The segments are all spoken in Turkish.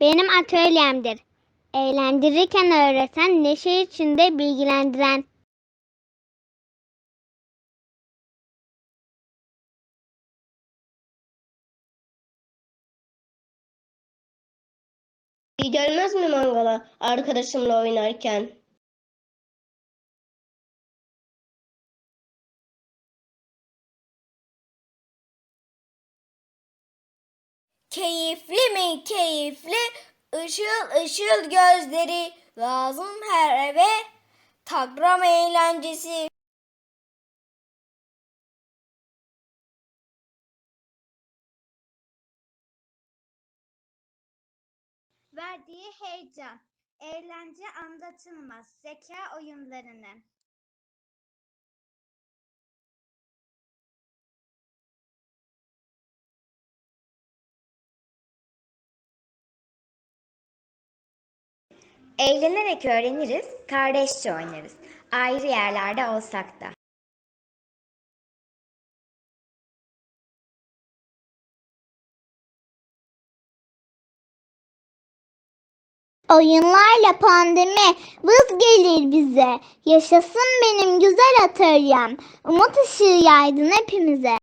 benim atölyemdir. Eğlendirirken öğreten, neşe içinde bilgilendiren. İyi gelmez mi mangala arkadaşımla oynarken? Keyifli mi keyifli, ışıl ışıl gözleri, lazım her eve, takram eğlencesi. Verdiği heyecan, eğlence anlatılmaz, zeka oyunlarının. Eğlenerek öğreniriz, kardeşçe oynarız. Ayrı yerlerde olsak da. Oyunlarla pandemi vız gelir bize. Yaşasın benim güzel atölyem. Umut ışığı yaydın hepimize.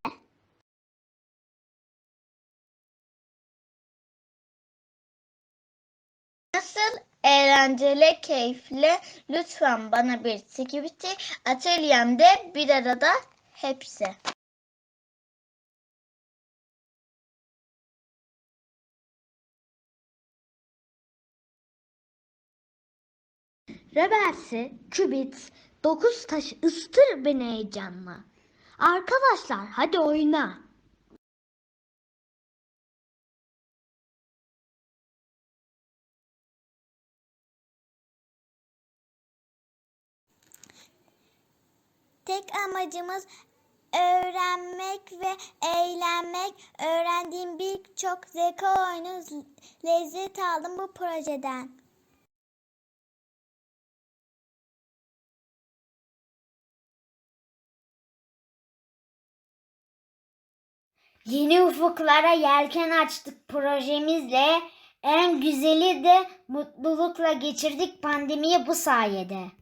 Nasıl eğlenceli, keyifli? Lütfen bana bir skibidi atölyemde bir arada hepsi. Rebelsi, kübit, dokuz taş ıstır beni heyecanla. Arkadaşlar hadi oyna. Tek amacımız öğrenmek ve eğlenmek. Öğrendiğim birçok zeka oyunu lezzet aldım bu projeden. Yeni ufuklara yelken açtık projemizle. En güzeli de mutlulukla geçirdik pandemiyi bu sayede.